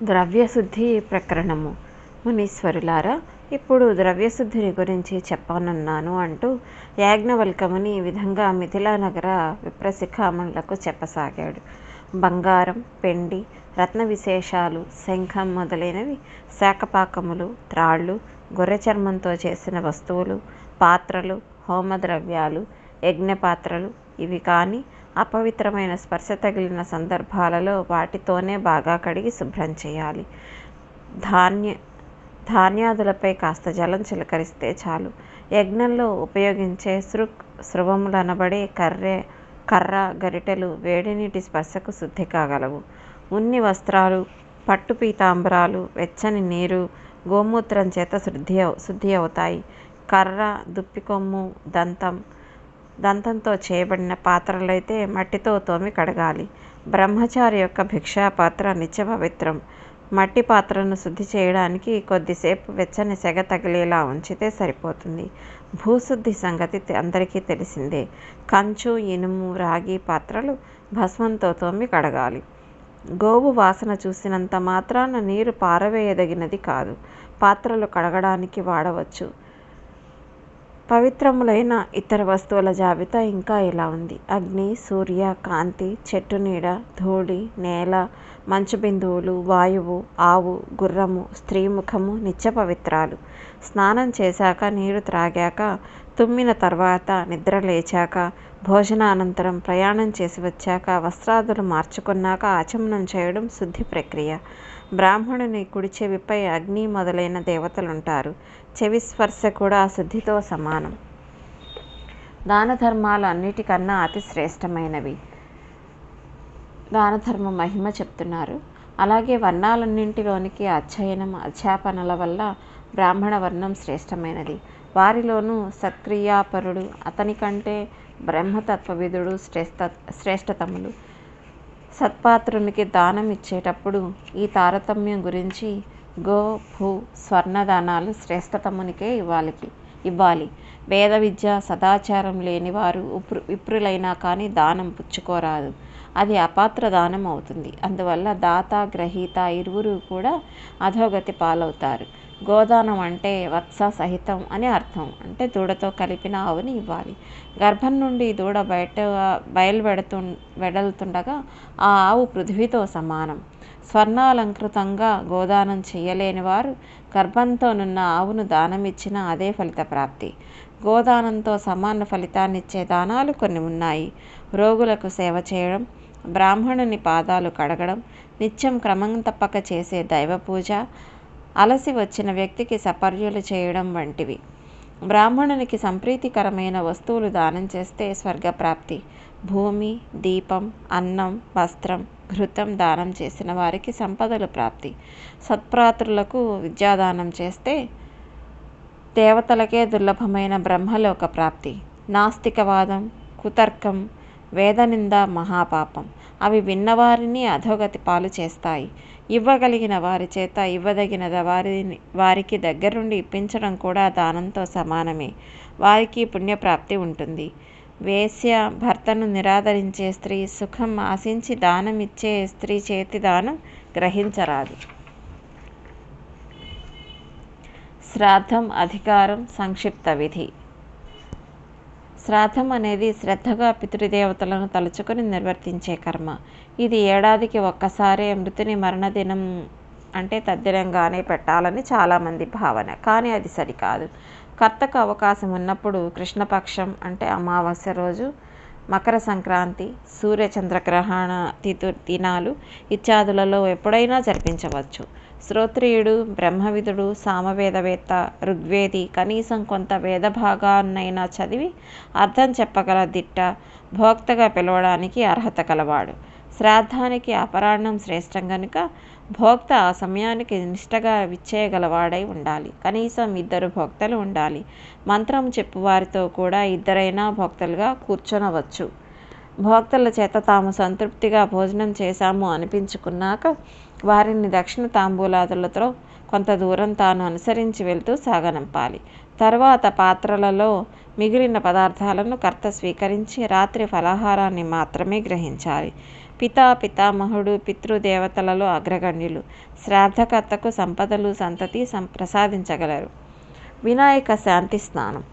ద్రవ్యశుద్ధి ప్రకరణము. మునీశ్వరులారా ఇప్పుడు ద్రవ్యశుద్ధిని గురించి చెప్పనున్నాను అంటూ యాజ్ఞవల్కముని ఈ విధంగా మిథిలా నగర విప్రశిఖామణులకు చెప్పసాగాడు. బంగారం పెండి రత్న విశేషాలు శంఖం మొదలైనవి శాఖపాకములు త్రాళ్ళు గొర్రె చర్మంతో చేసిన వస్తువులు పాత్రలు హోమద్రవ్యాలు యజ్ఞపాత్రలు ఇవి కానీ అపవిత్రమైన స్పర్శ తగిలిన సందర్భాలలో వాటితోనే బాగా కడిగి శుభ్రం చేయాలి. ధాన్య ధాన్యాదులపై కాస్త జలం చిలకరిస్తే చాలు. యజ్ఞంలో ఉపయోగించే సృక్ స్రవములనబడే కర్రె కర్ర గరిటెలు వేడినీటి స్పర్శకు శుద్ధి కాగలవు. ఉన్ని వస్త్రాలు పట్టు పీతాంబరాలు వెచ్చని నీరు గోమూత్రం చేత శుద్ధి శుద్ధి అవుతాయి. కర్ర దుప్పికొమ్ము దంతం దంతంతో చేయబడిన పాత్రలైతే మట్టితో తోమి కడగాలి. బ్రహ్మచారి యొక్క భిక్షా పాత్ర నిత్య పవిత్రం మట్టి పాత్రను శుద్ధి చేయడానికి కొద్దిసేపు వెచ్చని సెగ తగిలేలా ఉంచితే సరిపోతుంది. భూశుద్ధి సంగతి అందరికీ తెలిసిందే. కంచు ఇనుము రాగి పాత్రలు భస్మంతో తోమి కడగాలి. గోవు వాసన చూసినంత మాత్రాన నీరు పారవేయదగినది కాదు. పాత్రలు కడగడానికి వాడవచ్చు. పవిత్రములైన ఇతర వస్తువుల జాబితా ఇంకా ఇలా ఉంది. అగ్ని సూర్య కాంతి చెట్టు నీడ ధూళి నేల మంచు బిందువులు వాయువు ఆవు గుర్రము స్త్రీ ముఖము నిత్య పవిత్రాలు. స్నానం చేశాక నీరు త్రాగాక తుమ్మిన తర్వాత నిద్ర లేచాక భోజనానంతరం ప్రయాణం చేసి వచ్చాక వస్త్రాదులు మార్చుకున్నాక ఆచమనం చేయడం శుద్ధి ప్రక్రియ. బ్రాహ్మణుని కుడి చెవిపై అగ్ని మొదలైన దేవతలుంటారు. చెవి స్పర్శ కూడా శుద్ధితో సమానం. దాన ధర్మాలు అన్నిటికన్నా అతి శ్రేష్టమైనవి. దానధర్మ మహిమ చెప్తున్నారు. అలాగే వర్ణాలన్నింటిలోనికి అధ్యయనం అధ్యాపనల వల్ల బ్రాహ్మణ వర్ణం శ్రేష్టమైనది. వారిలోనూ సత్క్రియాపరుడు అతని కంటే బ్రహ్మతత్వవిధుడు శ్రేష్ట శ్రేష్టతములు. సత్పాత్రునికి దానం ఇచ్చేటప్పుడు ఈ తారతమ్యం గురించి గో భూ స్వర్ణదానాలు శ్రేష్టతమునికే ఇవ్వాలికి ఇవ్వాలి. వేద విద్య సదాచారం లేనివారు ఉప్రు విప్రులైనా కానీ దానం పుచ్చుకోరాదు. అది అపాత్ర దానం అవుతుంది. అందువల్ల దాత గ్రహీత ఇరువురు కూడా అధోగతి పాలవుతారు. గోదానం అంటే వత్స సహితం అని అర్థం. అంటే దూడతో కలిపిన ఆవుని ఇవ్వాలి. గర్భం నుండి దూడ బయట బయలువెడుతు వెడలుతుండగా ఆ ఆవు పృథ్వీతో సమానం. స్వర్ణాలంకృతంగా గోదానం చేయలేని వారు గర్భంతోనున్న ఆవును దానమిచ్చిన అదే ఫలిత ప్రాప్తి గోదానంతో సమాన ఫలితాన్నిచ్చే దానాలు కొన్ని ఉన్నాయి. రోగులకు సేవ చేయడం బ్రాహ్మణుని పాదాలు కడగడం నిత్యం క్రమం తప్పక చేసే దైవ పూజ అలసి వచ్చిన వ్యక్తికి సపర్యలు చేయడం వంటివి. బ్రాహ్మణునికి సంప్రీతికరమైన వస్తువులు దానం చేస్తే స్వర్గప్రాప్తి. భూమి దీపం అన్నం వస్త్రం ఘృతం దానం చేసిన వారికి సంపదలు ప్రాప్తి. సత్ప్రాతులకు విద్యాదానం చేస్తే దేవతలకే దుర్లభమైన బ్రహ్మలోక ప్రాప్తి. నాస్తికవాదం కుతర్కం వేదనింద మహాపాపం. అవి విన్నవారిని అధోగతి పాలు చేస్తాయి. ఇవ్వగలిగిన వారి చేత ఇవ్వదగినద వారిని వారికి దగ్గరుండి ఇప్పించడం కూడా దానంతో సమానమే. వారికి పుణ్యప్రాప్తి ఉంటుంది. వేశ్య భర్తను నిరాదరించే స్త్రీ సుఖం ఆశించి దానం ఇచ్చే స్త్రీ చేతి దానం గ్రహించరాదు. శ్రాద్ధం అధికారం సంక్షిప్త విధి. శ్రాద్ధం అనేది శ్రద్ధగా పితృదేవతలను తలుచుకొని నిర్వర్తించే కర్మ. ఇది ఏడాదికి ఒక్కసారే మృతుని మరణదినం అంటే తద్దినంగానే పెట్టాలని చాలామంది భావన. కానీ అది సరికాదు. కర్తకు అవకాశం ఉన్నప్పుడు కృష్ణపక్షం అంటే అమావాస్య రోజు మకర సంక్రాంతి సూర్యచంద్రగ్రహణ తిథు దినాలు ఇత్యాదులలో ఎప్పుడైనా జరిపించవచ్చు. శ్రోత్రియుడు బ్రహ్మవిదుడు సామవేదవేత్త ఋగ్వేది కనీసం కొంత వేద భాగాన్నైనా చదివి అర్థం చెప్పగల దిట్ట భోక్తగా పిలవడానికి అర్హత కలవాడు. శ్రాద్ధానికి అపరాహ్నం శ్రేష్టం కనుక భోక్త ఆ సమయానికి నిష్టగా విచ్చేయగలవాడై ఉండాలి. కనీసం ఇద్దరు భోక్తలు ఉండాలి. మంత్రం చెప్పువారితో కూడా ఇద్దరైనా భోక్తలుగా కూర్చొనవచ్చు. భోక్తల చేత తాము సంతృప్తిగా భోజనం చేశాము అనిపించుకున్నాక వారిని దక్షిణ తాంబూలాదులతో కొంత దూరం తాను అనుసరించి వెళ్తూ సాగనంపాలి. తర్వాత పాత్రలలో మిగిలిన పదార్థాలను కర్త స్వీకరించి రాత్రి ఫలాహారాన్ని మాత్రమే గ్రహించాలి. పితా పితామహుడు పితృదేవతలలో అగ్రగణ్యులు శ్రాద్ధకర్తకు సంపదలు సంతతి సం ప్రసాదించగలరు. వినాయక శాంతి స్నానం.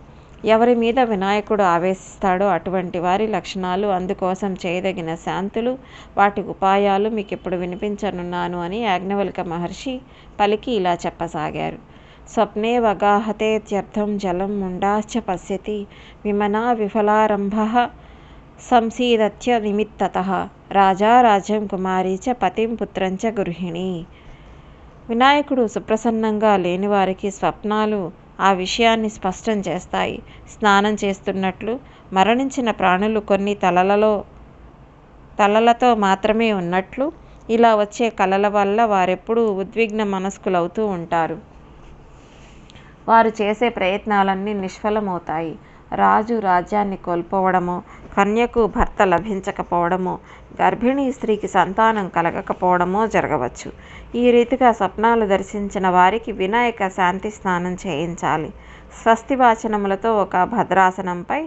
ఎవరి మీద వినాయకుడు ఆవేశిస్తాడో అటువంటి వారి లక్షణాలు అందుకోసం చేయదగిన శాంతులు వాటి ఉపాయాలు మీకు ఇప్పుడు వినిపించనున్నాను అని యాజ్ఞవల్క మహర్షి పలికి ఇలా చెప్పసాగారు. స్వప్నే వగాహతేత్యర్థం జలం ముండాశ్చ పశ్యతి విమనా విఫలారంభ సంసీదత్య నిమిత్తత రాజా రాజ్యం కుమారీ చ పతిం పుత్రం చ గృహిణి. వినాయకుడు సుప్రసన్నంగా లేని వారికి స్వప్నాలు ఆ విషయాన్ని స్పష్టం చేస్తాయి. స్నానం చేస్తున్నట్లు మరణించిన ప్రాణులు కొన్ని తలలలో తలలతో మాత్రమే ఉన్నట్లు ఇలా వచ్చే కలల వల్ల వారెప్పుడూ ఉద్విగ్న మనస్కులవుతూ ఉంటారు. వారు చేసే ప్రయత్నాలన్నీ నిష్ఫలమవుతాయి. రాజు రాజ్యాన్ని కోల్పోవడమో కన్యకు భర్త లభించకపోవడమో గర్భిణీ స్త్రీకి సంతానం కలగకపోవడమో జరగవచ్చు. ఈ రీతిగా స్వప్నాలు దర్శించిన వారికి వినాయక శాంతి స్నానం చేయించాలి. స్వస్తి వాచనములతో ఒక భద్రాసనంపై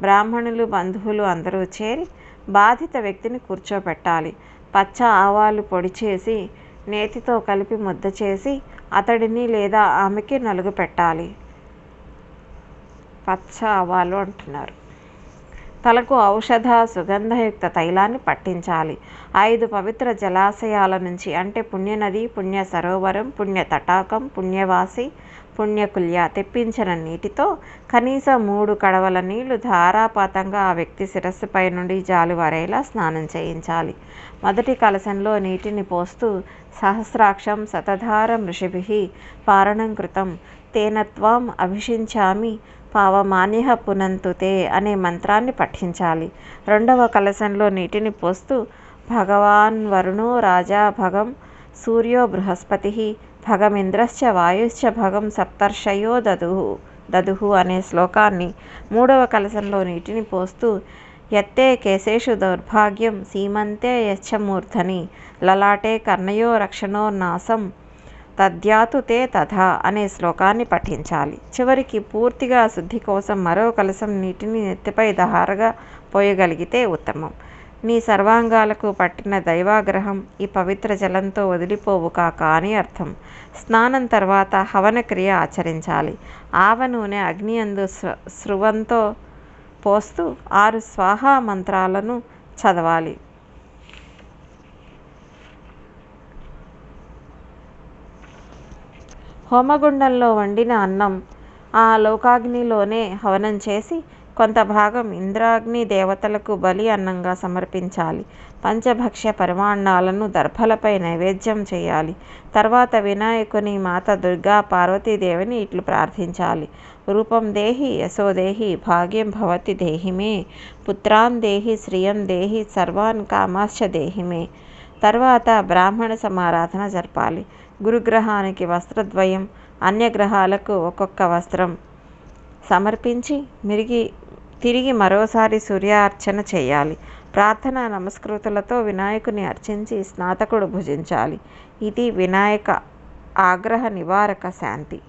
బ్రాహ్మణులు బంధువులు అందరూ చేరి బాధిత వ్యక్తిని కూర్చోపెట్టాలి. పచ్చ ఆవాలు పొడి చేసి నేతితో కలిపి ముద్ద చేసి అతడిని లేదా ఆమెకి నలుగు పెట్టాలి. పచ్చ ఆవాలు అంటున్నారు. తలకు ఔషధ సుగంధయుక్త తైలాన్ని పట్టించాలి. ఐదు పవిత్ర జలాశయాల నుంచి అంటే పుణ్యనది పుణ్య సరోవరం పుణ్య తటాకం పుణ్యవాసి పుణ్యకుల్య తెప్పించిన నీటితో కనీసం మూడు కడవల నీళ్ళు ధారాపాతంగా ఆ వ్యక్తి శిరస్సుపై నుండి జాలువారేలా స్నానం చేయించాలి. మొదటి కలశంలో నీటిని పోస్తూ సహస్రాక్షం శతధారం ఋషిభి పారణం కృతం. తేనత్వం అభిషించామి పావమాన్య పునంతుతే అనే మంత్రాన్ని పఠించాలి. రెండవ కలశంలో నీటిని పోస్తూ భగవాన్ వరుణో రాజా భగం సూర్యో బృహస్పతి భగమింద్రశ్చ వాయుశ్చ భగం సప్తర్షయో దదుహు దదుహు అనే శ్లోకాన్ని మూడవ కలశంలో నీటిని పోస్తూ ఎత్తే కేశేషు దౌర్భాగ్యం సీమంతే యచ్చమూర్ధని లలాటే కర్ణయో రక్షణో నాసం తద్యాతు తే తథా అనే శ్లోకాన్ని పఠించాలి. చివరికి పూర్తిగా శుద్ధి కోసం మరో కలసం నీటిని నెత్తిపై దహారగా పోయగలిగితే ఉత్తమం. నీ సర్వాంగాలకు పట్టిన దైవాగ్రహం ఈ పవిత్ర జలంతో వదిలిపోవు కాక అని అర్థం. స్నానం తర్వాత హవన క్రియ ఆచరించాలి. ఆవ నూనె అగ్ని అందు స్రువంతో పోస్తూ ఆరు స్వాహా మంత్రాలను చదవాలి. హోమగుండంలో వండిన అన్నం. ఆ లోకాగ్నిలోనే హవనం చేసి కొంత భాగం ఇంద్రాగ్ని దేవతలకు బలి అన్నంగా సమర్పించాలి. పంచభక్ష్య పరిమాణాలను దర్భలపై నైవేద్యం చేయాలి. తర్వాత వినాయకుని మాత దుర్గా పార్వతీదేవిని ఇట్లు ప్రార్థించాలి. రూపం దేహి యశో దేహి భాగ్యం భవతి దేహిమే పుత్రాన్ దేహి శ్రియం దేహి సర్వాన్ కామాశ్చ దేహిమే. తర్వాత బ్రాహ్మణ సమారాధన జరపాలి. గురుగ్రహానికి వస్త్రద్వయం అన్యగ్రహాలకు ఒక్కొక్క వస్త్రం. సమర్పించి మిరిగి తిరిగి మరోసారి సూర్యార్చన చేయాలి. ప్రార్థన నమస్కృతులతో వినాయకుని అర్చించి స్నాతకుడు భుజించాలి. ఇది వినాయక ఆగ్రహ నివారక శాంతి.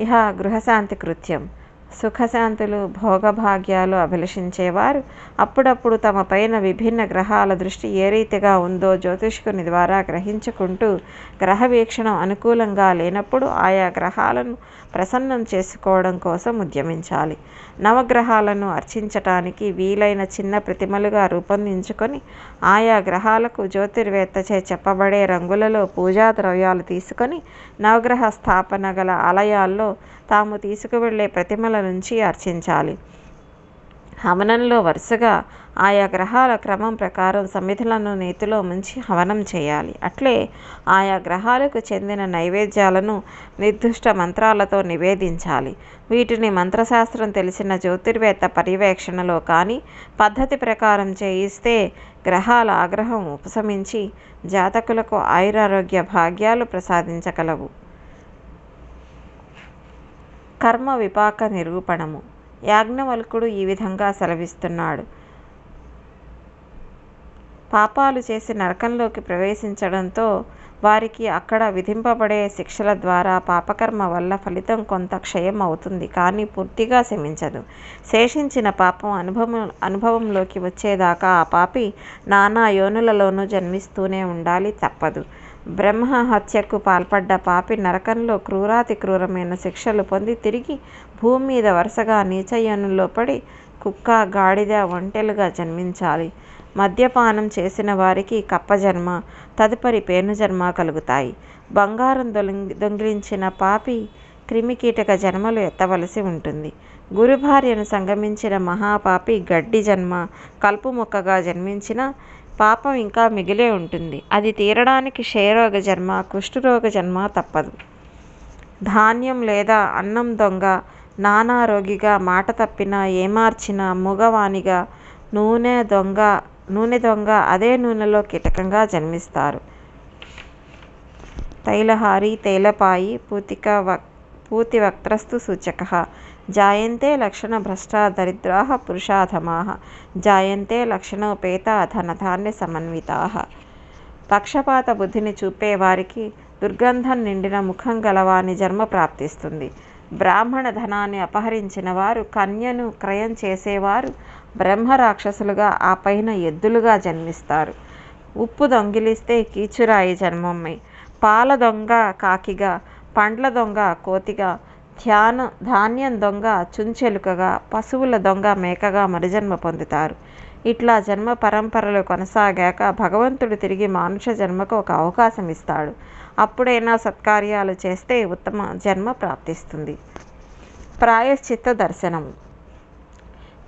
ఇహ గృహశాంతి కృత్యం. సుఖశాంతులు భోగభాగ్యాలు అభిలషించేవారు. అప్పుడప్పుడు తమ పైన విభిన్న గ్రహాల దృష్టి ఏ రీతిగా ఉందో జ్యోతిష్కుని ద్వారా గ్రహించుకుంటూ గ్రహ వీక్షణం అనుకూలంగా లేనప్పుడు ఆయా గ్రహాలను ప్రసన్నం చేసుకోవడం కోసం ఉద్యమించాలి. నవగ్రహాలను అర్చించటానికి వీలైన చిన్న ప్రతిమలుగా రూపొందించుకొని ఆయా గ్రహాలకు జ్యోతిర్వేత్తచే చెప్పబడే రంగులలో పూజా ద్రవ్యాలు తీసుకొని నవగ్రహ స్థాపన గల ఆలయాల్లో తాము తీసుకువెళ్ళే ప్రతిమల నుంచి అర్చించాలి. హవనంలో వరుసగా ఆయా గ్రహాల క్రమం ప్రకారం సమిధులను నేతిలో ముంచి హవనం చేయాలి. అట్లే ఆయా గ్రహాలకు చెందిన నైవేద్యాలను నిర్దిష్ట మంత్రాలతో నివేదించాలి. వీటిని మంత్రశాస్త్రం తెలిసిన జ్యోతిర్వేత్త పర్యవేక్షణలో కానీ పద్ధతి ప్రకారం చేయిస్తే గ్రహాల ఆగ్రహం ఉపశమించి జాతకులకు ఆయురారోగ్య భాగ్యాలు ప్రసాదించగలవు. కర్మ విపాక నిరూపణము. యాజ్ఞవల్కుడు ఈ విధంగా సెలవిస్తున్నాడు. పాపాలు చేసి నరకంలోకి ప్రవేశించడంతో వారికి అక్కడ విధింపబడే శిక్షల ద్వారా పాపకర్మ వల్ల ఫలితం కొంత క్షయం అవుతుంది కానీ పూర్తిగా శమించదు. శేషించిన పాపం అనుభవం అనుభవంలోకి వచ్చేదాకా ఆ పాపి నానా యోనులలోనూ జన్మిస్తూనే ఉండాలి తప్పదు. బ్రహ్మ హత్యకు పాల్పడ్డ పాపి నరకంలో క్రూరాతి క్రూరమైన శిక్షలు పొంది తిరిగి భూమి మీద వరుసగా నీచ పడి కుక్క గాడిద ఒంటెలుగా జన్మించాలి. మద్యపానం చేసిన వారికి కప్పజన్మ తదుపరి పేనుజన్మ కలుగుతాయి. బంగారం దొంగి దొంగిలించిన పాపి క్రిమికీటక జన్మలు ఎత్తవలసి ఉంటుంది. గురుభార్యను సంగమించిన మహాపాపి గడ్డి జన్మ కలుపు మొక్కగా జన్మించిన పాపం ఇంకా మిగిలే ఉంటుంది. అది తీరడానికి క్షయరోగ జన్మ కుష్ఠరోగ జన్మ తప్పదు. ధాన్యం లేదా అన్నం దొంగ నానారోగిగా మాట తప్పిన ఏమార్చిన మూగవానిగా నూనె దొంగ నూనె దొంగ అదే నూనెలో కీటకంగా జన్మిస్తారు. తైలహారి తైలపాయి పూతిక వక్ పూతివక్త్రస్తు సూచక. జాయంతే లక్షణభ్రష్టా దరిద్రా పురుషాధమా. జాయంతే లక్షణోపేత ధనధాన్య సమన్వితా. పక్షపాత బుద్ధిని చూపే వారికి దుర్గంధం నిండిన ముఖం గలవాని జన్మ ప్రాప్తిస్తుంది. బ్రాహ్మణ ధనాన్ని అపహరించిన వారు కన్యను క్రయం చేసేవారు బ్రహ్మ రాక్షసులుగా ఆ పైన ఎద్దులుగా జన్మిస్తారు. ఉప్పు దొంగిలిస్తే కీచురాయి జన్మమ్మై. పాల దొంగ కాకిగా పండ్ల దొంగ కోతిగా ధ్యాన ధాన్యం దొంగ చుంచెలుకగా పశువుల దొంగ మేకగా మరుజన్మ పొందుతారు. ఇట్లా జన్మ పరంపరలు కొనసాగాక భగవంతుడు తిరిగి మానుష జన్మకు ఒక అవకాశం ఇస్తాడు. అప్పుడైనా సత్కార్యాలు చేస్తే ఉత్తమ జన్మ ప్రాప్తిస్తుంది. ప్రాయశ్చిత్త దర్శనం.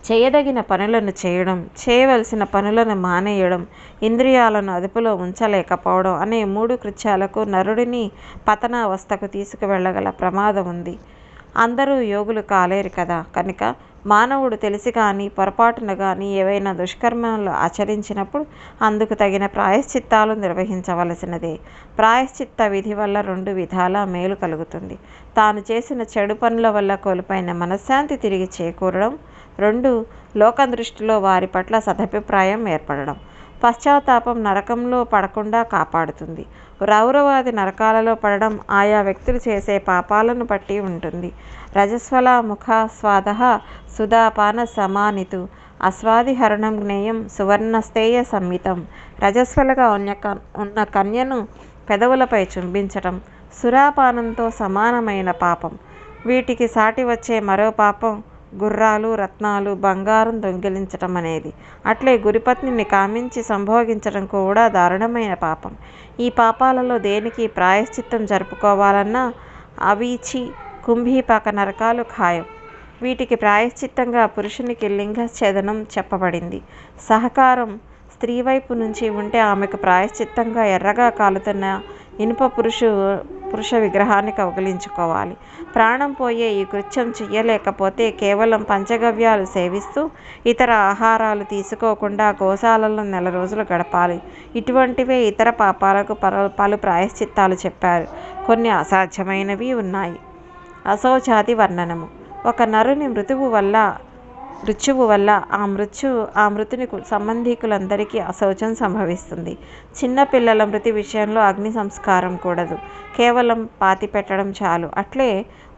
చేయదగిన పనులను చేయడం చేయవలసిన పనులను మానేయడం ఇంద్రియాలను అదుపులో ఉంచలేకపోవడం అనే మూడు కృత్యాలకు నరుడిని పతనావస్థకు తీసుకువెళ్ళగల ప్రమాదం ఉంది. అందరూ యోగులు కాలేరు కదా. కనుక మానవుడు తెలిసి కానీ పొరపాటున కానీ ఏవైనా దుష్కర్మలు ఆచరించినప్పుడు అందుకు తగిన ప్రాయశ్చిత్తాలు నిర్వహించవలసినదే. ప్రాయశ్చిత్త విధి వల్ల రెండు విధాల మేలు కలుగుతుంది. తాను చేసిన చెడు పనుల వల్ల కోల్పోయిన మనశ్శాంతి తిరిగి చేకూరడం. రెండు లోకం దృష్టిలో వారి పట్ల సదభిప్రాయం ఏర్పడడం. పశ్చాత్తాపం నరకంలో పడకుండా కాపాడుతుంది. రౌరవాది నరకాలలో పడడం ఆయా వ్యక్తులు చేసే పాపాలను బట్టి ఉంటుంది. రజస్వల ముఖ స్వాద సుధాపాన సమానితు. అస్వాదిహరణం జ్ఞేయం సువర్ణస్థేయ సంహితం. రజస్వలగా ఉన్న ఉన్న కన్యను పెదవులపై చుంబించటం. సురాపానంతో సమానమైన పాపం. వీటికి సాటి వచ్చే మరో పాపం గుర్రాలు రత్నాలు బంగారం దొంగిలించటం అనేది. అట్లే గురిపత్నిని కామించి సంభోగించడం కూడా దారుణమైన పాపం. ఈ పాపాలలో దేనికి ప్రాయశ్చిత్తం జరుపుకోవాలన్నా అవీచి కుంభీపాక నరకాలు ఖాయం. వీటికి ప్రాయశ్చిత్తంగా పురుషునికి లింగఛేదనం చెప్పబడింది. సహకారం స్త్రీ వైపు నుంచి ఉంటే ఆమెకు ప్రాయశ్చిత్తంగా ఎర్రగా కాలుతున్న ఇనుప పురుషు పురుష విగ్రహాన్ని కౌగిలించుకోవాలి. ప్రాణం పోయే ఈ కృత్యం చెయ్యలేకపోతే కేవలం పంచగవ్యాలు సేవిస్తూ ఇతర ఆహారాలు తీసుకోకుండా గోశాలలో నెల రోజులు గడపాలి. ఇటువంటివే ఇతర పాపాలకు పలు పలు ప్రాయశ్చిత్తాలు చెప్పారు. కొన్ని అసాధ్యమైనవి ఉన్నాయి. అసౌజాతి వర్ణనము. ఒక నరుని మృతువు వల్ల మృత్యువు వల్ల ఆ మృత్యు ఆ మృతుని సంబంధికులందరికీ అశౌచం సంభవిస్తుంది. చిన్నపిల్లల మృతి విషయంలో అగ్ని సంస్కారం కూడదు. కేవలం పాతి పెట్టడం చాలు. అట్లే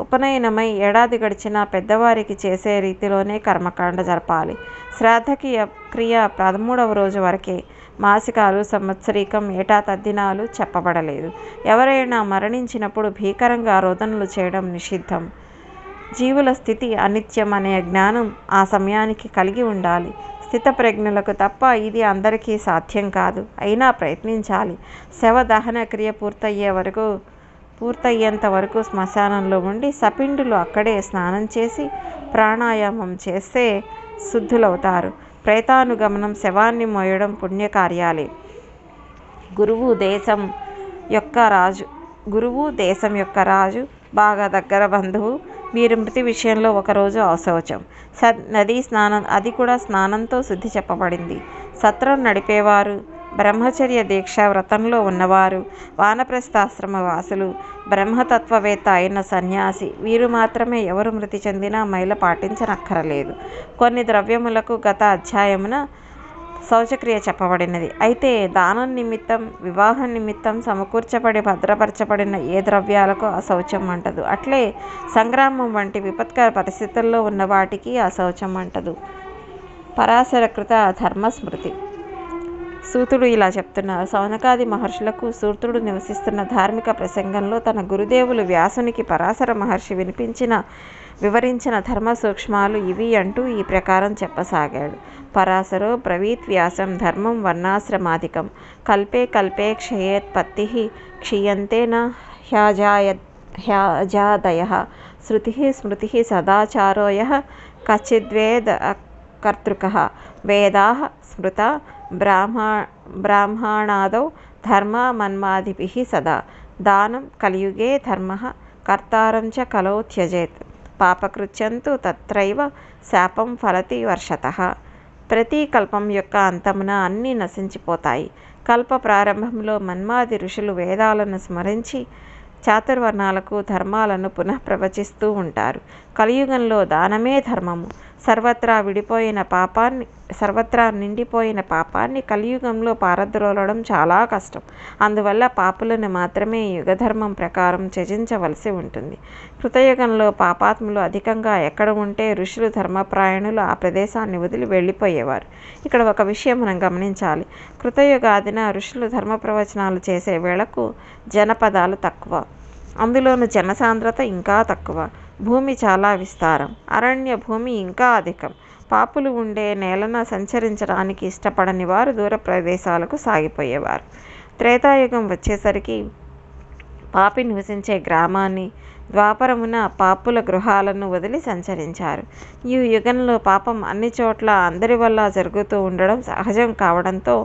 ఉపనయనమై ఏడాది గడిచిన పెద్దవారికి చేసే రీతిలోనే కర్మకాండ జరపాలి. శ్రాద్ధకి క్రియ పదమూడవ రోజు వరకే మాసికాలు సంవత్సరీకం ఏటా తద్దినాలు చెప్పబడలేదు. ఎవరైనా మరణించినప్పుడు భీకరంగా రోదనలు చేయడం నిషిద్ధం. జీవుల స్థితి అనిత్యం అనే జ్ఞానం ఆ సమయానికి కలిగి ఉండాలి. స్థితప్రజ్ఞులకు తప్ప ఇది అందరికీ సాధ్యం కాదు. అయినా ప్రయత్నించాలి. శవ దహన క్రియ పూర్తయ్యే వరకు పూర్తయ్యేంత వరకు శ్మశానంలో ఉండి సపిండులు అక్కడే స్నానం చేసి ప్రాణాయామం చేస్తే శుద్ధులవుతారు. ప్రేతానుగమనం శవాన్ని మోయడం పుణ్యకార్యాలే. గురువు దేశం యొక్క రాజు గురువు దేశం యొక్క రాజు బాగా దగ్గర బంధువు వీరి మృతి విషయంలో ఒకరోజు అశౌచం. స నదీ స్నానం అది కూడా స్నానంతో శుద్ధి చెప్పబడింది. సత్రం నడిపేవారు బ్రహ్మచర్య దీక్ష వ్రతంలో ఉన్నవారు వానప్రస్థాశ్రమ వాసులు బ్రహ్మతత్వవేత్త అయిన సన్యాసి వీరు మాత్రమే ఎవరు మృతి చెందినా మైల పాటించనక్కరలేదు. కొన్ని ద్రవ్యములకు గత అధ్యాయమున శౌచక్రియ చెప్పబడినది. అయితే దానం నిమిత్తం వివాహం నిమిత్తం సమకూర్చబడి భద్రపరచబడిన ఏ ద్రవ్యాలకు అశౌచం అంటదు. అట్లే సంగ్రామం వంటి విపత్కర పరిస్థితుల్లో ఉన్న వాటికి అశౌచం అంటదు. పరాశరకృత ధర్మస్మృతి. సూతుడు ఇలా చెప్తున్నారు. సౌనకాది మహర్షులకు సూతుడు నివసిస్తున్న ధార్మిక ప్రసంగంలో తన గురుదేవులు వ్యాసునికి పరాశర మహర్షి వినిపించిన వివరించిన ధర్మ సూక్ష్మాలు ఇవి అంటూ ఈ ప్రకారం చెప్పసాగాడు. పరాశరో బ్రవీత్ వ్యాసం ధర్మం వర్ణాశ్రమాధికం. కల్పే కల్పే క్షయేత్పత్తి క్షీయంతే న హ్యాజాయ హ్యాజాదయ. శృతి స్మృతి సదాచారోయ కచిద్వేద కర్తృక. వేదా స్మృత బ్రాహ్మా బ్రాహ్మణాదౌ ధర్మ మన్మాదిభి సదా. దానం కలియుగే ధర్మ కర్తారం చ కలౌ త్యజేత్. పాపకృత్యంతు తత్రైవ శాపం ఫలతి వర్షత. ప్రతి కల్పం యొక్క అంతమున అన్నీ నశించిపోతాయి. కల్ప ప్రారంభంలో మన్మాది ఋషులు వేదాలను స్మరించి చాతుర్వర్ణాలకు ధర్మాలను పునః ప్రవచిస్తూ ఉంటారు. కలియుగంలో దానమే ధర్మము. సర్వత్రా విడిపోయిన పాపాన్ని సర్వత్రా నిండిపోయిన పాపాన్ని కలియుగంలో పారద్రోలడం చాలా కష్టం. అందువల్ల పాపులను మాత్రమే యుగధర్మం ప్రకారం త్యజించవలసి ఉంటుంది. కృతయుగంలో పాపాత్ములు అధికంగా ఎక్కడ ఉంటే ఋషులు ధర్మప్రాయణులు ఆ ప్రదేశాన్ని వదిలి వెళ్ళిపోయేవారు. ఇక్కడ ఒక విషయం మనం గమనించాలి. కృతయుగాదిన ఋషులు ధర్మ ప్రవచనాలు చేసే వేళకు జనపదాలు తక్కువ. అందులోను జనసాంద్రత ఇంకా తక్కువ. భూమి చాలా విస్తారం. అరణ్య భూమి ఇంకా అధికం. పాపులు ఉండే నేలన సంచరించడానికి ఇష్టపడని వారు దూర ప్రదేశాలకు సాగిపోయేవారు. త్రేతాయుగం వచ్చేసరికి పాపి నివసించే గ్రామాన్ని ద్వాపరమున పాపుల గృహాలను వదిలి సంచరించారు. ఈ యుగంలో పాపం అన్ని చోట్ల అందరి వల్ల జరుగుతూ ఉండడం సహజం కావడంతో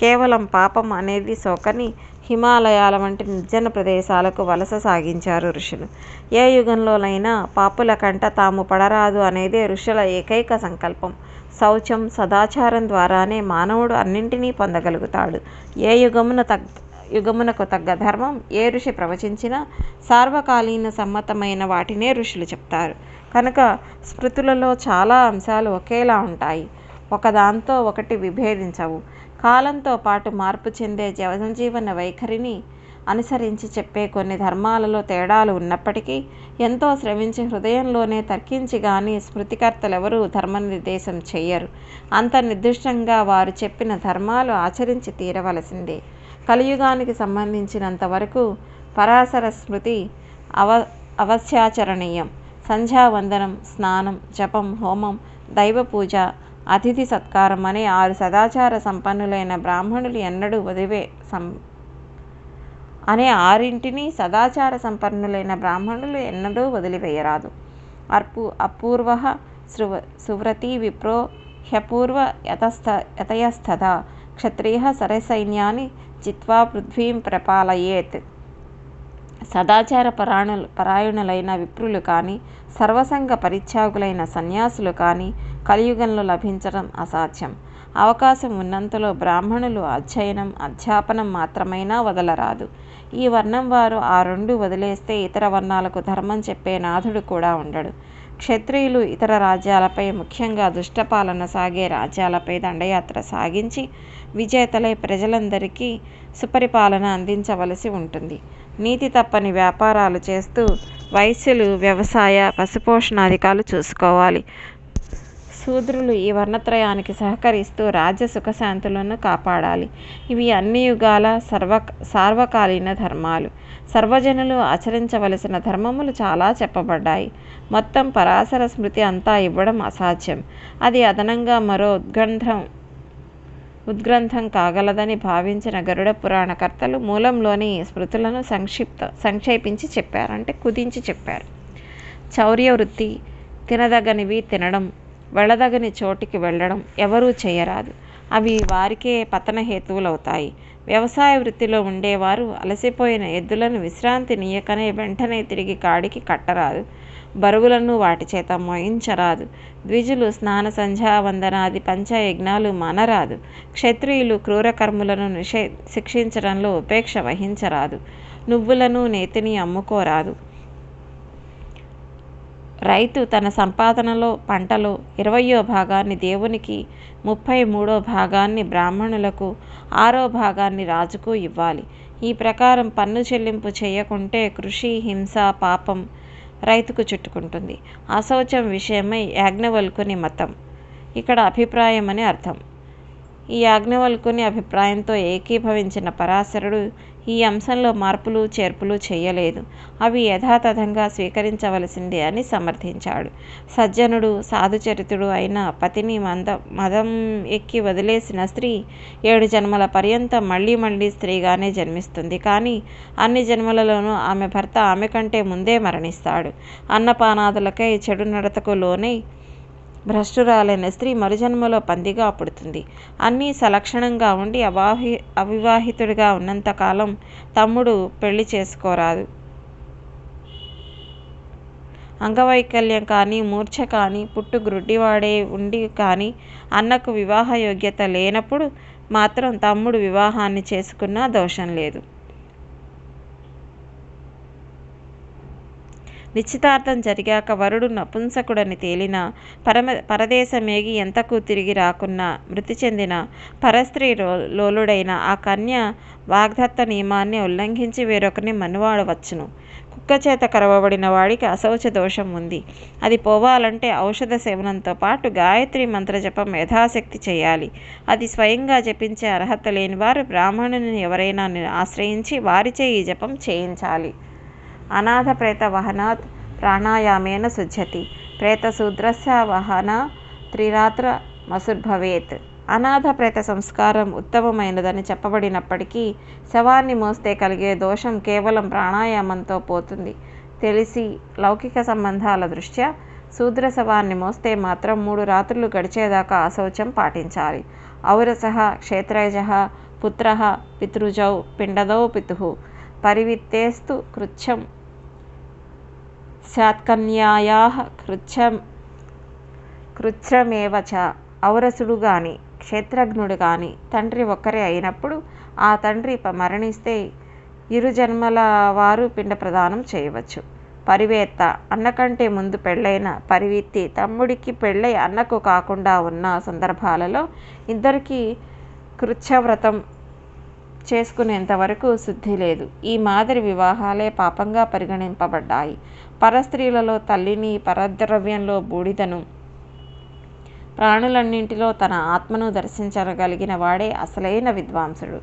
కేవలం పాపం అనేది సోకని హిమాలయాల వంటి నిర్జన ప్రదేశాలకు వలస సాగించారు ఋషులు. ఏ యుగంలోనైనా పాపుల కంట తాము పడరాదు అనేదే ఋషుల ఏకైక సంకల్పం. శౌచం సదాచారం ద్వారానే మానవుడు అన్నింటినీ పొందగలుగుతాడు. ఏ యుగమున తగ్గ యుగమునకు తగ్గ ధర్మం ఏ ఋషి ప్రవచించినా సార్వకాలీన సమ్మతమైన వాటినే ఋషులు చెప్తారు. కనుక స్మృతులలో చాలా అంశాలు ఒకేలా ఉంటాయి. ఒకదాంతో ఒకటి విభేదించవు. కాలంతో పాటు మార్పు చెందే జనజీవన వైఖరిని అనుసరించి చెప్పే కొన్ని ధర్మాలలో తేడాలు ఉన్నప్పటికీ ఎంతో శ్రమించి హృదయంలోనే తర్కించి గాని స్మృతికర్తలెవరూ ధర్మ నిర్దేశం చెయ్యరు. అంత నిర్దిష్టంగా వారు చెప్పిన ధర్మాలు ఆచరించి తీరవలసిందే. కలియుగానికి సంబంధించినంత వరకు పరాశర స్మృతి అవ అవశ్యాచరణీయం సంధ్యావందనం స్నానం జపం హోమం దైవ పూజ అతిథి సత్కారం అనే ఆరు సదాచార సంపన్నులైన బ్రాహ్మణులు ఎన్నడూ వదివే సం అనే ఆరింటిని సదాచార సంపన్నులైన బ్రాహ్మణులు ఎన్నడూ వదిలివేయరాదు. అర్పు అపూర్వ శృవ సువ్రతి విప్రో హ్యపూర్వ యతస్థ యతయస్థత క్షత్రియ సరసైన్యాన్ని చిత్వా పృథ్వీం ప్రపాలయేత్. సదాచార పరాణులు పరాయణులైన విప్రులు కానీ సర్వసంగ పరిత్యాగులైన సన్యాసులు కానీ కలియుగంలో లభించడం అసాధ్యం. అవకాశం ఉన్నంతలో బ్రాహ్మణులు అధ్యయనం అధ్యాపనం మాత్రమైనా వదలరాదు. ఈ వర్ణం వారు ఆ రెండు వదిలేస్తే ఇతర వర్ణాలకు ధర్మం చెప్పే నాథుడు కూడా ఉండడు. క్షత్రియులు ఇతర రాజ్యాలపై ముఖ్యంగా దుష్టపాలన సాగే రాజ్యాలపై దండయాత్ర సాగించి విజేతలై ప్రజలందరికీ సుపరిపాలన అందించవలసి ఉంటుంది. నీతి తప్పని వ్యాపారాలు చేస్తూ వైశ్యులు వ్యవసాయ పశుపోషణాధికాలు చూసుకోవాలి. శూద్రులు ఈ వర్ణత్రయానికి సహకరిస్తూ రాజ్య సుఖశాంతులను కాపాడాలి. ఇవి అన్ని యుగాల సర్వ సార్వకాలీన ధర్మాలు. సర్వజనులు ఆచరించవలసిన ధర్మములు చాలా చెప్పబడ్డాయి. మొత్తం పరాశర స్మృతి అంతా ఇవ్వడం అసాధ్యం. అది అదనంగా మరో ఉద్గ్రంథం ఉద్గ్రంథం కాగలదని భావించిన గరుడ పురాణకర్తలు మూలంలోని స్మృతులను సంక్షిప్త సంక్షేపించి చెప్పారు. అంటే కుదించి చెప్పారు. చౌర్య వృత్తి తినదగనివి తినడం వెళ్ళదగని చోటికి వెళ్ళడం ఎవరూ చేయరాదు. అవి వారికే పతన హేతువులవుతాయి. వ్యవసాయ వృత్తిలో ఉండేవారు అలసిపోయిన ఎద్దులను విశ్రాంతి నీయకనే వెంటనే తిరిగి కాడికి కట్టరాదు. బరువులను వాటి చేత మోయించరాదు. ద్విజులు స్నాన సంధ్యావందనాది పంచయజ్ఞాలు మానరాదు. క్షత్రియులు క్రూరకర్ములను నిషే శిక్షించడంలో ఉపేక్ష వహించరాదు. నువ్వులను నేతిని అమ్ముకోరాదు. రైతు తన సంపాదనలో పంటలో ఇరవయో భాగాన్ని దేవునికి ముప్పై మూడో భాగాన్ని బ్రాహ్మణులకు ఆరో భాగాన్ని రాజుకు ఇవ్వాలి. ఈ ప్రకారం పన్ను చెల్లింపు చేయకుంటే కృషి హింస పాపం రైతుకు చుట్టుకుంటుంది. అశౌచం విషయమై యాజ్ఞవల్కుని మతం. ఇక్కడ అభిప్రాయం అని అర్థం. ఈ యాజ్ఞవల్కుని అభిప్రాయంతో ఏకీభవించిన పరాశరుడు ఈ అంశంలో మార్పులు చేర్పులు చేయలేదు. అవి యథాతథంగా స్వీకరించవలసిందే అని సమర్థించాడు. సజ్జనుడు సాధుచరితుడు అయిన పతిని మంద మదం ఎక్కి వదిలేసిన స్త్రీ ఏడు జన్మల పర్యంతం మళ్ళీ మళ్ళీ స్త్రీగానే జన్మిస్తుంది. కానీ అన్ని జన్మలలోనూ ఆమె భర్త ఆమె కంటే ముందే మరణిస్తాడు. అన్నపానాదులకై చెడు నడతకు లోనై భ్రష్టురాలైన స్త్రీ మరుజన్మలో పందిగా పుడుతుంది. అన్నీ సలక్షణంగా ఉండి అవాహి అవివాహితుడిగా ఉన్నంతకాలం తమ్ముడు పెళ్ళి చేసుకోరాదు. అంగవైకల్యం కానీ మూర్ఛ కానీ పుట్టు గ్రుడ్డివాడే ఉండి కానీ అన్నకు వివాహ యోగ్యత లేనప్పుడు మాత్రం తమ్ముడు వివాహాన్ని చేసుకున్నా దోషం లేదు. నిశ్చితార్థం జరిగాక వరుడు నపుంసకుడని తేలిన పరమ పరదేశమేగి ఎంతకు తిరిగి రాకున్నా మృతి చెందిన పరస్త్రీ లోలుడైన ఆ కన్య వాగ్దత్త నియమాన్ని ఉల్లంఘించి వేరొకరిని మనువాడవచ్చును. కుక్క చేత కరవబడిన వాడికి అశౌచ దోషం ఉంది. అది పోవాలంటే ఔషధ సేవనంతో పాటు గాయత్రి మంత్రజపం యథాశక్తి చేయాలి. అది స్వయంగా జపించే అర్హత లేని వారు బ్రాహ్మణుని ఎవరైనా ఆశ్రయించి వారిచే ఈ జపం చేయించాలి. అనాథ ప్రేత వహనాత్ ప్రాణాయామేన శుజ్యతి ప్రేతశూద్రస్య వహన త్రిరాత్ర మసుర్భవేత్ అనాథ ప్రేత సంస్కారం ఉత్తమమైనదని చెప్పబడినప్పటికీ శవాన్ని మోస్తే కలిగే దోషం కేవలం ప్రాణాయామంతో పోతుంది. తెలిసి లౌకిక సంబంధాల దృష్ట్యా శూద్ర శవాన్ని మోస్తే మాత్రం మూడు రాత్రులు గడిచేదాకా అశౌచం పాటించాలి. ఔరస క్షేత్రజ పుత్ర పితృజౌ పిండదౌ పితు. పరివిత్తేస్తు కృచ్ఛం స్యాత్కన్యాయా కృచ్ఛం కృచ్ఛ్రమేవ చ ఔరసుడు గాని క్షేత్రజ్ఞుడు కానీ తండ్రి ఒక్కరే అయినప్పుడు ఆ తండ్రి మరణిస్తే ఇరు జన్మల వారు పిండ ప్రదానం చేయవచ్చు. పరివేత్త అన్నకంటే ముందు పెళ్ళైన పరివిత్తి తమ్ముడికి పెళ్ళై అన్నకు కాకుండా ఉన్న సందర్భాలలో ఇద్దరికి కృచ్ఛవ్రతం చేసుకునేంత వరకు శుద్ధి లేదు. ఈ మాదిరి వివాహాలే పాపంగా పరిగణింపబడ్డాయి. పరస్త్రీలలో తల్లిని పరద్రవ్యంలో బూడిదను. ప్రాణులన్నింటిలో తన ఆత్మను దర్శించగలిగిన వాడే అసలైన విద్వాంసుడు.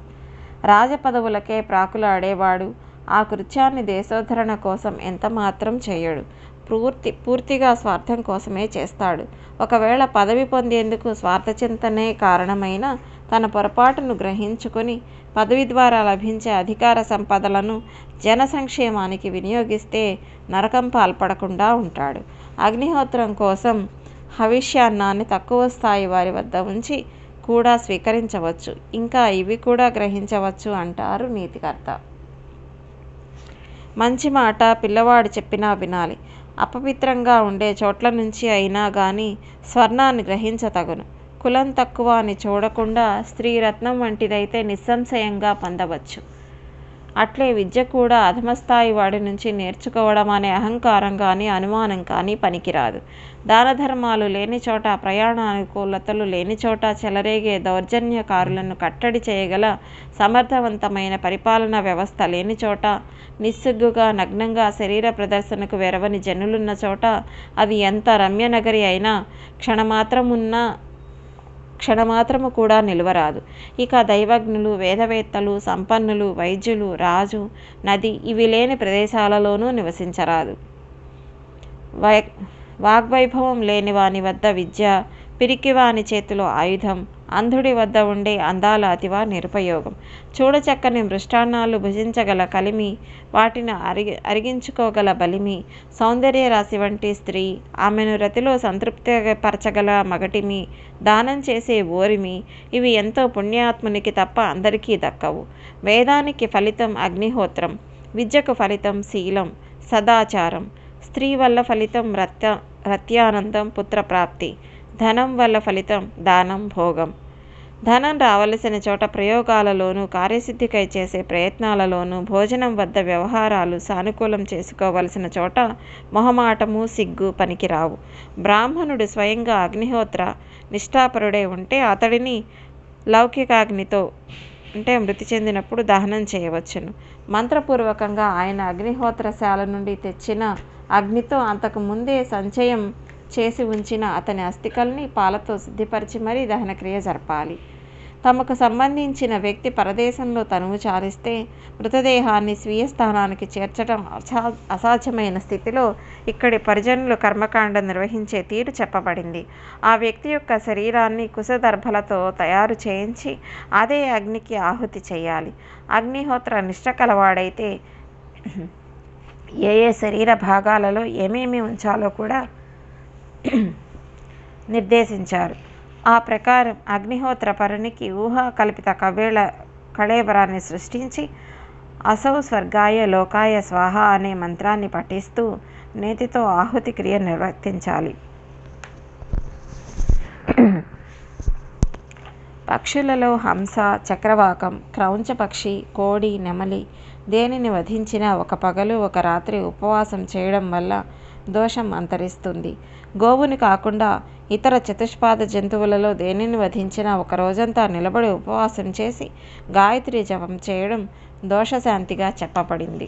రాజపదవులకే ప్రాకులాడేవాడు ఆ కృత్యాన్ని దేశోద్ధరణ కోసం ఎంతమాత్రం చేయడు. పూర్తి పూర్తిగా స్వార్థం కోసమే చేస్తాడు. ఒకవేళ పదవి పొందేందుకు స్వార్థచింతనే కారణమైన తన పొరపాటును గ్రహించుకొని పదవి ద్వారా లభించే అధికార సంపదలను జన సంక్షేమానికి వినియోగిస్తే నరకం పాల్పడకుండా ఉంటాడు. అగ్నిహోత్రం కోసం హవిష్యాన్నాన్ని తక్కువ స్థాయి వారి వద్ద ఉంచి కూడా స్వీకరించవచ్చు. ఇంకా ఇవి కూడా గ్రహించవచ్చు అంటారు నీతికర్త. మంచి మాట పిల్లవాడు చెప్పినా వినాలి. అపవిత్రంగా ఉండే చోట్ల నుంచి అయినా కానీ స్వర్ణాన్ని గ్రహించతగును కులం తక్కువ అని చూడకుండా స్త్రీరత్నం వంటిదైతే నిస్సంశయంగా పొందవచ్చు. అట్లే విద్య కూడా అధమస్థాయి వాడి నుంచి నేర్చుకోవడం అనే అహంకారం కానీ అనుమానం కానీ పనికిరాదు. దాన ధర్మాలు లేని చోట ప్రయాణానుకూలతలు లేని చోట చెలరేగే దౌర్జన్యకారులను కట్టడి చేయగల సమర్థవంతమైన పరిపాలన వ్యవస్థ లేని చోట నిస్సిగ్గుగా నగ్నంగా శరీర ప్రదర్శనకు వెరవని జనులున్న చోట అది ఎంత రమ్యనగరి అయినా క్షణమాత్రమున్నా క్షణమాత్రము కూడా నిలువరాదు. ఇక దైవజ్ఞులు వేదవేత్తలు సంపన్నులు వైద్యులు రాజు నది ఇవి లేని ప్రదేశాలలోనూ నివసించరాదు. వై వాగ్వైభవం లేని వాని వద్ద విద్య పిరికివాని చేతిలో ఆయుధం అంధుడి వద్ద ఉండే అందాల అతివా నిరుపయోగం. చూడచక్కని మృష్టాన్నాలు భుజించగల కలిమి వాటిని అరిగి అరిగించుకోగల బలిమి సౌందర్య రాశి వంటి స్త్రీ ఆమెను రతిలో సంతృప్తిపరచగల మగటిమి దానం చేసే ఓరిమి ఇవి ఎంతో పుణ్యాత్మునికి తప్ప అందరికీ దక్కవు. వేదానికి ఫలితం అగ్నిహోత్రం విద్యకు ఫలితం శీలం సదాచారం. స్త్రీ వల్ల ఫలితం రత్య రత్యానందం పుత్రప్రాప్తి. ధనం వల్ల ఫలితం దానం భోగం. ధనం రావలసిన చోట ప్రయోగాలలోనూ కార్యసిద్ధికై చేసే ప్రయత్నాలలోనూ భోజనం వద్ద వ్యవహారాలు సానుకూలం చేసుకోవలసిన చోట మొహమాటము సిగ్గు పనికిరావు. బ్రాహ్మణుడు స్వయంగా అగ్నిహోత్ర నిష్ఠాపరుడే ఉంటే అతడిని లౌకికాగ్నితో అంటే మృతి చెందినప్పుడు దహనం చేయవచ్చును. మంత్రపూర్వకంగా ఆయన అగ్నిహోత్రశాల నుండి తెచ్చిన అగ్నితో అంతకు ముందే సంచయం చేసి ఉంచిన అతని అస్థికల్ని పాలతో శుద్ధిపరిచి మరీ దహనక్రియ జరపాలి. తమకు సంబంధించిన వ్యక్తి పరదేశంలో తనువు చాలిస్తే మృతదేహాన్ని స్వీయ స్థానానికి చేర్చడం అసా అసాధ్యమైన స్థితిలో ఇక్కడి పరిజనులు కర్మకాండ నిర్వహించే తీరు చెప్పబడింది. ఆ వ్యక్తి యొక్క శరీరాన్ని కుశదర్భలతో తయారు చేయించి అదే అగ్నికి ఆహుతి చేయాలి. అగ్నిహోత్ర నిష్ట కలవాడైతే ఏ ఏ శరీర భాగాలలో ఏమేమి ఉంచాలో కూడా నిర్దేశించారు. ఆ ప్రకారం అగ్నిహోత్ర పరునికి ఊహా కల్పిత కవేళ కళేబరాన్ని సృష్టించి అసౌ స్వర్గాయ లోకాయ స్వాహ అనే మంత్రాన్ని పఠిస్తూ నేతితో ఆహుతి క్రియ నిర్వర్తించాలి. పక్షులలో హంస చక్రవాకం క్రౌంచ పక్షి కోడి నెమలి దేనిని వధించినా ఒక పగలు ఒక రాత్రి ఉపవాసం చేయడం వల్ల దోషం అంతరిస్తుంది. గోవుని కాకుండా ఇతర చతుష్పాద జంతువులలో దేనిని వధించినా ఒక రోజంతా నిలబడి ఉపవాసం చేసి గాయత్రి జపం చేయడం దోషశాంతిగా చెప్పబడింది.